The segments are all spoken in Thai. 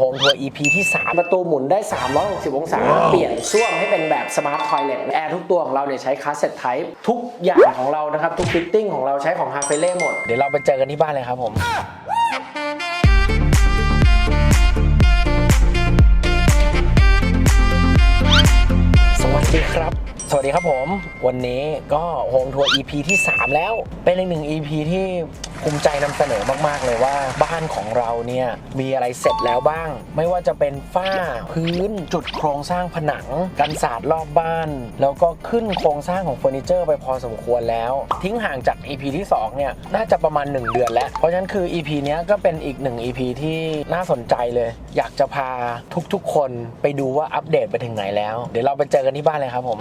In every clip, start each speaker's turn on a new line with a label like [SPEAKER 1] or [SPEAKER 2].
[SPEAKER 1] โฮมทัวร์ EP ที่ 3 ประตูหมุนได้ 360 องศา เปลี่ยนส้วมให้เป็นแบบสมาร์ททอยเลทแอร์ทุกตัวของเราเนี่ยใช้คาสเซ็ตไทป์ทุกอย่างของเรานะครับ ทุกฟิตติ้งของเราใช้ของฮาเฟเล่หมด เดี๋ยวเราไปเจอกันที่บ้านเลยครับผมสวัสดีครับ สวัสดีครับผม วันนี้ก็โฮมทัวร์ EP ที่ 3 แล้ว เป็นอีกหนึ่ง EP ที่ ภูมิใจนำเสนอมาก ๆ เลยว่าบ้านของเราเนี่ยมีอะไรเสร็จแล้วบ้าง ไม่ว่าจะเป็นฝ้าพื้นจุดโครงสร้างผนัง กันศาสตร์รอบบ้าน แล้วก็ขึ้นโครงสร้างของเฟอร์นิเจอร์ไปพอสมควรแล้ว ทิ้งห่างจาก EP ที่ 2 เนี่ย น่าจะประมาณ 1 เดือนแล้ว เพราะฉะนั้นคือ EP เนี้ยก็เป็นอีกหนึ่ง EP ที่น่าสนใจเลย อยากจะพาทุกๆ คนไปดูว่าอัปเดตไปถึงไหนแล้ว เดี๋ยวเราไปเจอกันที่บ้านเลยครับผม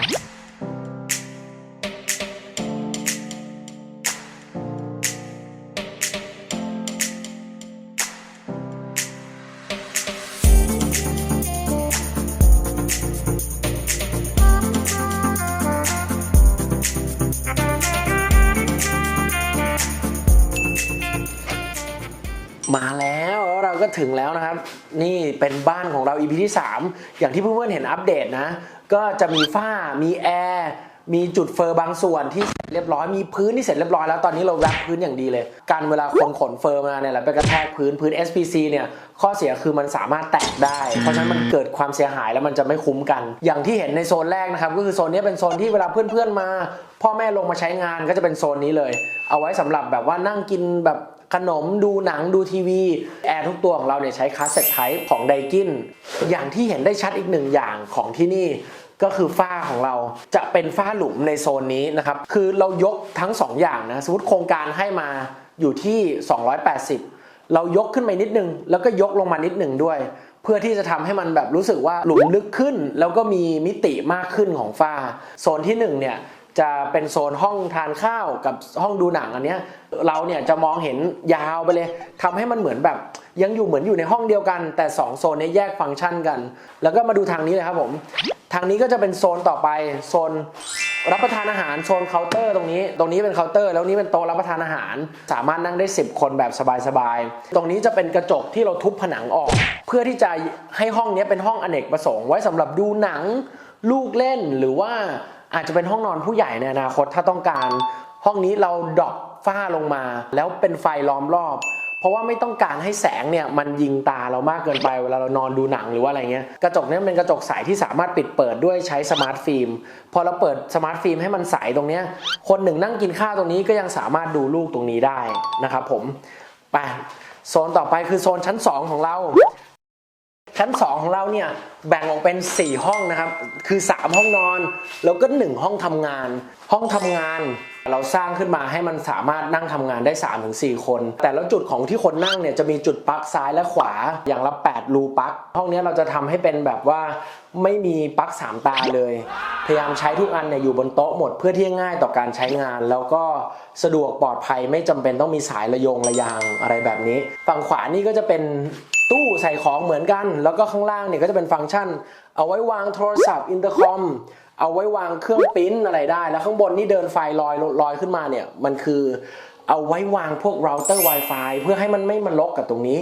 [SPEAKER 1] ถึงแล้วนะครับ นี่เป็นบ้านของเรา EP ที่ 3 อย่างที่เพื่อนๆเห็นอัปเดตนะ ก็จะมีฝ้ามีแอร์มีจุดเฟอร์บางส่วนที่เสร็จเรียบร้อยมีพื้นที่เสร็จเรียบร้อยแล้วตอนนี้เราแรปพื้นอย่างดีเลย การเวลาคนขนเฟอร์มาเนี่ยแหละไปกระแทกพื้นพื้น SPC เนี่ยข้อเสียคือมันสามารถแตกได้ เพราะฉะนั้นมันเกิดความเสียหายแล้วมันจะไม่คุ้มกัน อย่างที่เห็นในโซนแรกนะครับก็คือโซนนี้เป็นโซนที่เวลาเพื่อนๆมา พ่อแม่ลงมาใช้งานก็จะเป็นโซนนี้เลย เอาไว้สำหรับแบบว่านั่งกินแบบ ขนมดูหนังดูทีวี แอร์ทุกตัวของเราเนี่ยใช้คาสเซ็ตไทป์ของไดกินอย่างที่เห็นได้ชัดอีกหนึ่งอย่างของที่นี่ก็คือฝ้าของเราจะเป็นฝ้าหลุมในโซนนี้นะครับ คือเรายกทั้ง 2 อย่างนะ สมมติโครงการให้มาอยู่ที่ 280 เรายกขึ้นไปนิดนึง แล้วก็ยกลงมานิดนึงด้วย เพื่อที่จะทำให้มันแบบรู้สึกว่าหลุมลึกขึ้น แล้วก็มีมิติมากขึ้นของฝ้า โซนที่1เนี่ย จะเป็นโซนห้องทานข้าวกับห้องดูหนังอันเนี้ยเราเนี่ยจะมองเห็นยาวไปเลยทำให้มันเหมือนแบบยังอยู่เหมือนอยู่ในห้องเดียวกัน แต่ 2 โซนนี้แยกฟังก์ชันกัน แล้วก็มาดูทางนี้เลยครับผม ทางนี้ก็จะเป็นโซนต่อไปโซนรับประทานอาหารโซนเคาน์เตอร์ตรงนี้ ตรงนี้เป็นเคาน์เตอร์ แล้วนี้เป็นโต๊ะรับประทานอาหาร สามารถนั่งได้ 10 คนแบบสบายๆ ตรงนี้จะเป็นกระจกที่เราทุบผนังออก เพื่อที่จะให้ห้องนี้เป็นห้องอเนกประสงค์ไว้สำหรับดูหนังลูกเล่นหรือว่า อาจจะเป็นห้องนอนผู้ใหญ่ในอนาคตถ้าต้องการห้องนี้เราดรอปฝ้าลงมา แล้วเป็นไฟล้อมรอบ เพราะว่าไม่ต้องการให้แสงเนี่ยมันยิงตาเรามากเกินไปเวลาเรานอนดูหนังหรือว่าอะไรเงี้ยกระจกเนี่ยเป็นกระจกใสที่สามารถปิดเปิดด้วยใช้สมาร์ทฟิล์มพอเราเปิดสมาร์ทฟิล์มให้มันใสตรงเนี้ยคนหนึ่งนั่งกินข้าวตรงนี้ก็ยังสามารถดูลูกตรงนี้ได้นะครับผมไปโซนต่อไปคือโซนชั้น 2 ของเรา ชั้น 2 ของเราเนี่ยแบ่งออกเป็น 4 ห้องนะครับ คือ 3 ห้องนอน แล้วก็ 1 ห้องทำงาน ห้องทำงานเราสร้างขึ้นมาให้มันสามารถนั่งทำงานได้ 3-4 คน แต่แล้วจุดของที่คนนั่งเนี่ยจะมีจุดปลั๊กซ้ายและขวาอย่างละ 8 รูปลั๊ก ห้องนี้เราจะทำให้เป็นแบบว่าไม่มีปลั๊ก3 ตาเลย พยายามใช้ทุกอันเนี่ยอยู่บนโต๊ะหมดเพื่อที่ง่ายต่อการใช้งาน แล้วก็สะดวกปลอดภัยไม่จำเป็นต้องมีสายระยงระยางอะไรแบบนี้ ฝั่งขวานี่ก็จะเป็น ใส่ของเหมือนกัน แล้วก็ข้างล่างเนี่ยก็จะเป็นฟังก์ชัน เอาไว้วางโทรศัพท์อินเตอร์คอมเอาไว้วางเครื่องปิ้นอะไรได้ แล้วข้างบนนี่เดินไฟลอยลอยขึ้นมาเนี่ยมันคือเอาไว้วางพวกเราเตอร์ Wi-Fi เพื่อให้มันไม่มันลกกับตรงนี้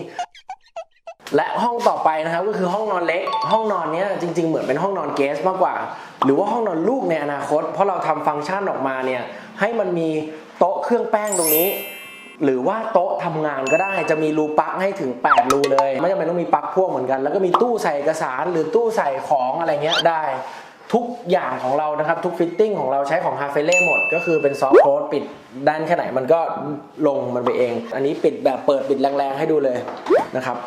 [SPEAKER 1] และห้องต่อไปนะครับก็คือห้องนอนเล็ก ห้องนอนนี้จริง ๆ เหมือนเป็นห้องนอนเกสมากกว่า หรือว่าห้องนอนลูกในอนาคต เพราะเราทำฟังก์ชันออกมาเนี่ยให้มันมีโต๊ะเครื่องแป้งตรงนี้ หรือว่าโต๊ะทำงานก็ได้จะมีรูปลั๊กให้ถึง 8 รูเลย ไม่จำเป็นต้องมีปลั๊กพ่วงเหมือนกัน แล้วก็มีตู้ใส่เอกสารหรือตู้ใส่ของอะไรเงี้ยได้ทุกอย่างของเรานะครับ ทุกฟิตติ้งของเราใช้ของฮาเฟเล่หมด ก็คือเป็นซอฟต์โค้ดปิดด้านแค่ไหนมันก็ลงมันไปเอง อันนี้ปิดแบบเปิดปิดแรงๆให้ดูเลยนะครับ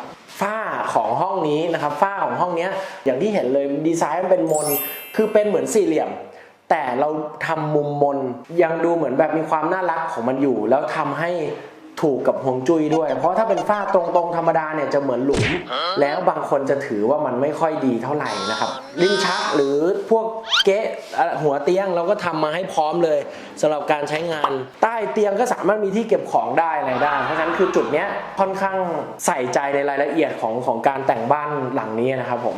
[SPEAKER 1] ฝ้าของห้องนี้นะครับฝ้าของห้องนี้อย่างที่เห็นเลยดีไซน์มันเป็นมนคือเป็นเหมือนสี่เหลี่ยม แต่เราทำมุมมนยังดูเหมือนแบบมีความน่ารักของมันอยู่ แล้วทำให้ถูกกับฮวงจุ้ยด้วย เพราะถ้าเป็นฝ้าตรงๆธรรมดาเนี่ยจะเหมือนหลุม แล้วบางคนจะถือว่ามันไม่ค่อยดีเท่าไหร่นะครับลิ้นชักหรือพวกเก๊ะหัวเตียงเราก็ทำมาให้พร้อมเลยสำหรับการใช้งาน ใต้เตียงก็สามารถมีที่เก็บของได้อะไรได้ เพราะฉะนั้นคือจุดเนี้ยค่อนข้างใส่ใจในรายละเอียดของของการแต่งบ้านหลังนี้นะครับผม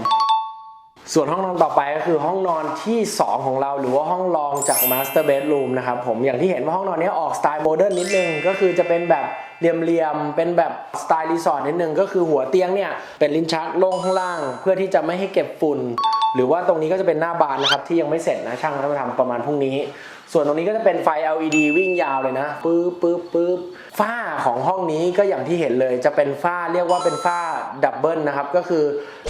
[SPEAKER 1] ส่วนห้องนอนต่อไปก็คือห้องนอนที่ 2 ของเราหรือว่าห้องรองจากมาสเตอร์เบดรูมนะครับผมอย่างที่เห็นว่าห้องนอนนี้ออกสไตล์โมเดิร์นนิดนึง ก็คือจะเป็นแบบเหลี่ยมๆเป็นแบบสไตล์รีสอร์ทนิดนึง ก็คือหัวเตียงเนี่ยเป็นลิ้นชักโล่งข้างล่าง เพื่อที่จะไม่ให้เก็บฝุ่น หรือว่าตรงนี้ก็จะเป็นหน้าบานนะครับที่ยังไม่เสร็จนะช่างเขาจะทำประมาณพรุ่งนี้ ส่วนตรงนี้ก็จะเป็นไฟ LED วิ่งยาวเลยนะปึ๊บปึ๊บปึ๊บฝ้าของห้องนี้ก็อย่างที่เห็นเลย จะเป็นฝ้าเรียกว่าเป็นฝ้าดับเบิลนะครับก็คือ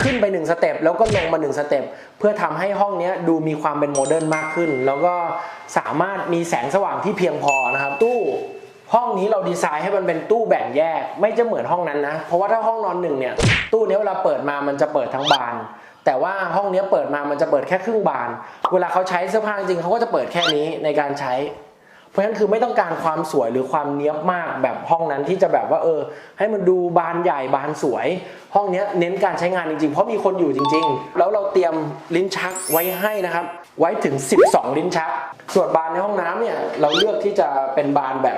[SPEAKER 1] ขึ้นไป1สเต็ปแล้วก็ลงมา1สเต็ปเพื่อทำให้ห้องนี้ดูมีความเป็นโมเดิร์นมากขึ้น แล้วก็สามารถมีแสงสว่างที่เพียงพอนะครับตู้ห้องนี้เราดีไซน์ให้มันเป็นตู้แบ่งแยก ไม่จะเหมือนห้องนั้นนะ เพราะว่าถ้าห้องนอนหนึ่งเนี่ย ตู้นี้เวลาเปิดมามันจะเปิดทั้งบาน แต่ว่าห้องนี้เปิดมามันจะเปิดแค่ครึ่งบาน เวลาเขาใช้เสื้อผ้าจริงเขาก็จะเปิดแค่นี้ในการใช้ เพราะฉะนั้นคือไม่ต้องการความสวยหรือความเนี้ยบมากแบบห้องนั้นที่จะแบบว่าเออ ให้มันดูบานใหญ่บานสวย ห้องนี้เน้นการใช้งานจริงๆ เพราะมีคนอยู่จริง ๆ แล้วเราเตรียมลิ้นชักไว้ให้นะครับ ไว้ถึง 12 ลิ้นชัก ส่วนบานในห้องน้ำเนี่ยเราเลือกที่จะเป็นบานแบบ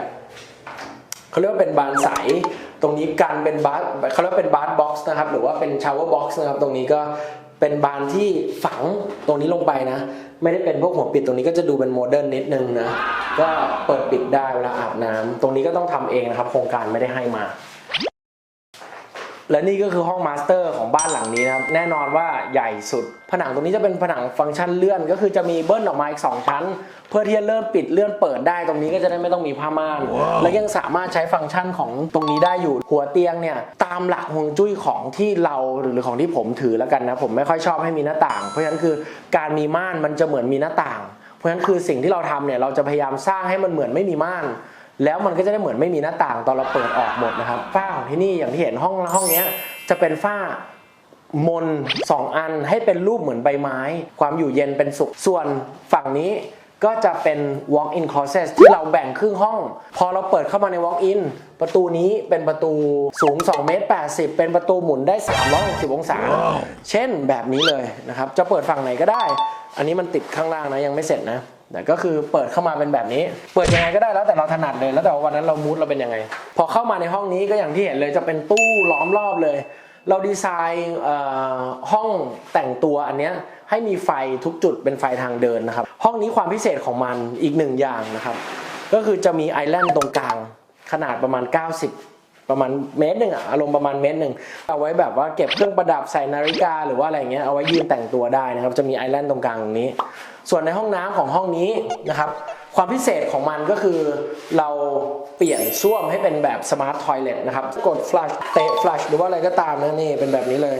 [SPEAKER 1] เขาเรียกว่าเป็นบานใสตรงนี้กันเป็นบาร์เขาเรียกว่าเป็นบาร์บ็อกซ์นะครับหรือว่าเป็นชาวเวอร์บ็อกซ์นะครับตรงนี้ก็ เป็นบานที่ฝังตรงนี้ลงไปนะ ไม่ได้เป็นพวกหัวปิดตรงนี้ก็จะดูเป็นโมเดิร์นนิดนึงนะ ก็เปิดปิดได้เวลาอาบน้ำตรงนี้ก็ต้องทำเองนะครับ โครงการไม่ได้ให้มา และนี่ก็คือห้องมาสเตอร์ของบ้านหลังนี้นะครับ แน่นอนว่าใหญ่สุด ผนังตรงนี้จะเป็นผนังฟังก์ชันเลื่อน ก็คือจะมีเบิ้ลออกมาอีก 2 ชั้น เพื่อที่จะเริ่มปิดเลื่อนเปิดได้ตรงนี้ก็จะได้ไม่ต้องมีผ้าม่าน และยังสามารถใช้ฟังก์ชันของตรงนี้ได้อยู่ หัวเตียงเนี่ยตามหลักฮวงจุ้ยของที่เราหรือของที่ผมถือแล้วกันนะ ผมไม่ค่อยชอบให้มีหน้าต่าง เพราะฉะนั้นคือการมีม่านมันจะเหมือนมีหน้าต่าง เพราะฉะนั้นคือสิ่งที่เราทำเนี่ยเราจะพยายามสร้างให้มันเหมือนไม่มีม่าน แล้วมันก็จะได้เหมือนไม่มีหน้าต่างตอนเราเปิดออกหมดนะครับฝ้าของที่นี่อย่างที่เห็นห้องห้องเนี้ยจะเป็นฝ้ามนสองอันให้เป็นรูปเหมือนใบไม้ ความอยู่เย็นเป็นสุข ส่วนฝั่งนี้ก็จะเป็น walk-in closet ที่เราแบ่งครึ่งห้อง พอเราเปิดเข้ามาใน walk-in ประตูนี้เป็นประตูสูง2เมตร80 เป็นประตูหมุนได้ 360 องศา เช่นแบบนี้เลยนะครับ จะเปิดฝั่งไหนก็ได้ อันนี้มันติดข้างล่างนะยังไม่เสร็จนะ แต่ก็คือเปิดเข้ามาเป็นแบบนี้ เปิดยังไงก็ได้แล้วแต่เราถนัดเลย แล้วแต่วันนั้นเรามูดเราเป็นยังไง พอเข้ามาในห้องนี้ก็อย่างที่เห็นเลยจะเป็นตู้ล้อมรอบเลย เราดีไซน์ห้องแต่งตัวอันเนี้ยให้มีไฟทุกจุดเป็นไฟทางเดินนะครับ ห้องนี้ความพิเศษของมันอีกหนึ่งอย่างนะครับ ก็คือจะมีไอแลนด์ตรงกลางขนาดประมาณ 90 ประมาณเมตรหนึ่งอะอารมณ์ประมาณเมตรหนึ่งเอาไว้แบบว่าเก็บเครื่องประดับใส่นาฬิกาหรือว่าอะไรเงี้ยเอาไว้ยืนแต่งตัวได้นะครับ จะมีไอแลนด์ตรงกลางตรงนี้ ส่วนในห้องน้ำของห้องนี้นะครับ ความพิเศษของมันก็คือเราเปลี่ยนส้วมให้เป็นแบบสมาร์ททอยเล t นะครับ กด flush เตะ flush หรือว่าอะไรก็ตามนะนี่เป็นแบบนี้เลย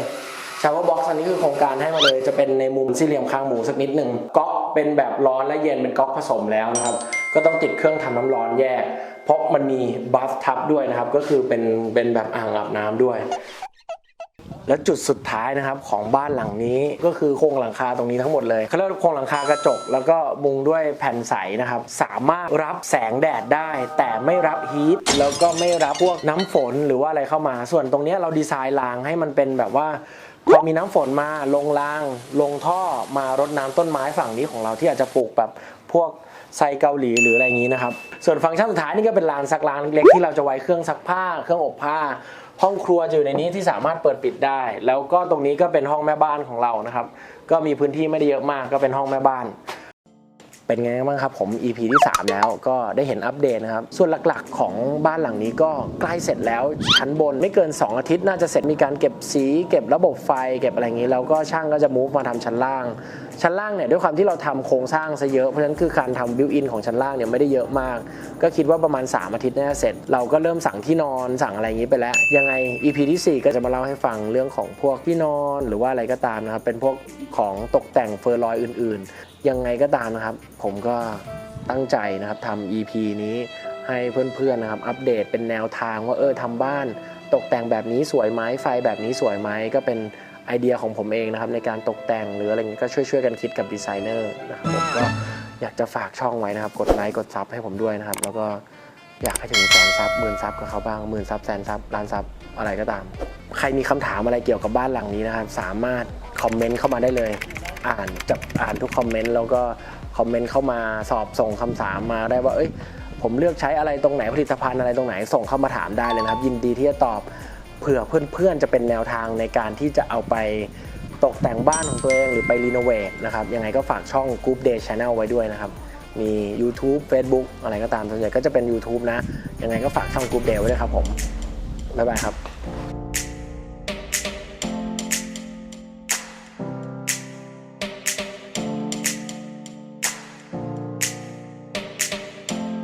[SPEAKER 1] ชาวบ็อกซ์อันนี้คือโครงการให้มาเลยจะเป็นในมุมสี่เหลี่ยมคางหมูสักนิดหนึ่งก๊อกเป็นแบบร้อนและเย็นเป็นก๊อกผสมแล้วนะครับ ก็ต้องติดเครื่องทำน้ำร้อนแยก ราะมันมีบัฟทับด้วยนะครับ ก็คือเป็นเป็นแบบอ่างอาบน้ำด้วย และจุดสุดท้ายนะครับของบ้านหลังนี้ก็คือโครงหลังคาตรงนี้ทั้งหมดเลยเขาเรียกโครงหลังคากระจก แล้วก็มุงด้วยแผ่นใสนะครับ สามารถรับแสงแดดได้ แต่ไม่รับฮีทแล้วก็ไม่รับพวกน้ำฝนหรือว่าอะไรเข้ามา ส่วนตรงนี้เราดีไซน์รางให้มันเป็นแบบว่าพอมีน้ำฝนมาลงราง ลงท่อมารดน้ำต้นไม้ฝั่งนี้ของเราที่อาจจะปลูกแบบพวก ไซเกาหลีหรืออะไรอย่างนี้นะครับ ส่วนฟังก์ชันสุดท้ายนี่ก็เป็นลานซักล้างเล็กๆที่เราจะไว้เครื่องซักผ้า เครื่องอบผ้า ห้องครัวจะอยู่ในนี้ที่สามารถเปิดปิดได้ แล้วก็ตรงนี้ก็เป็นห้องแม่บ้านของเรานะครับ ก็มีพื้นที่ไม่ได้เยอะมากก็เป็นห้องแม่บ้านเป็นไงบ้างครับผม EP ที่ 3 แล้วก็ได้เห็นอัปเดตนะครับ ส่วนหลักๆของบ้านหลังนี้ก็ใกล้เสร็จแล้วชั้นบนไม่เกิน 2 อาทิตย์น่าจะเสร็จมีการเก็บสี เก็บระบบไฟ เก็บอะไรอย่างนี้ แล้วก็ช่างก็จะมูฟมาทำชั้นล่าง ชั้นล่างเนี่ยด้วยความที่เราทำโครงสร้างซะเยอะเพราะฉะนั้นคือการทำบิวอินของชั้นล่างเนี่ยไม่ได้เยอะมาก ก็คิดว่าประมาณ 3 อาทิตย์น่าเสร็จ เราก็เริ่มสั่งที่นอนสั่งอะไรอย่างนี้ไปแล้ว ยังไง EP ที่ 4 ก็จะมาเล่าให้ฟังเรื่องของพวกที่นอนหรือว่าอะไรก็ตามนะครับเป็นพวกของตกแต่งเฟอร์ลอยอื่น ๆ ยังไงก็ตามนะครับ ผมก็ตั้งใจนะครับทำ EP นี้ให้เพื่อนๆนะครับอัปเดตเป็นแนวทางว่าเออทำบ้านตกแต่งแบบนี้สวยไหมไฟแบบนี้สวยไหมก็เป็น ไอเดียของผมเองนะครับในการตกแต่งหรืออะไรอย่างนี้ก็ช่วยๆกันคิดกับดีไซเนอร์นะครับผมก็อยากจะฝากช่องไว้นะครับกดไลค์กดซับให้ผมด้วยนะครับ แล้วก็อยากให้ถึงแสนซับหมื่นซับกับเขาบ้างหมื่นซับแสนซับล้านซับอะไรก็ตาม ใครมีคำถามอะไรเกี่ยวกับบ้านหลังนี้นะครับ สามารถคอมเมนต์เข้ามาได้เลย อ่านจับอ่านทุกคอมเมนต์แล้วก็คอมเมนต์เข้ามาสอบส่งคำถามมาได้ว่าเอ้ยผมเลือกใช้อะไรตรงไหนผลิตภัณฑ์อะไรตรงไหนส่งเข้ามาถามได้เลยนะครับ ยินดีที่จะตอบ เผื่อเพื่อนๆจะเป็นแนวทางในการที่จะเอาไปตกแต่งบ้านของตัวเองหรือไปรีโนเวทนะครับยังไงก็ฝากช่อง Group Day Channel ไว้ด้วยนะครับ มี YouTube Facebook อะไรก็ตามส่วนใหญ่ก็จะเป็น YouTube นะ ยังไงก็ฝากช่องกรุ๊ปเดลไว้ด้วยครับผม บ๊ายบายครับ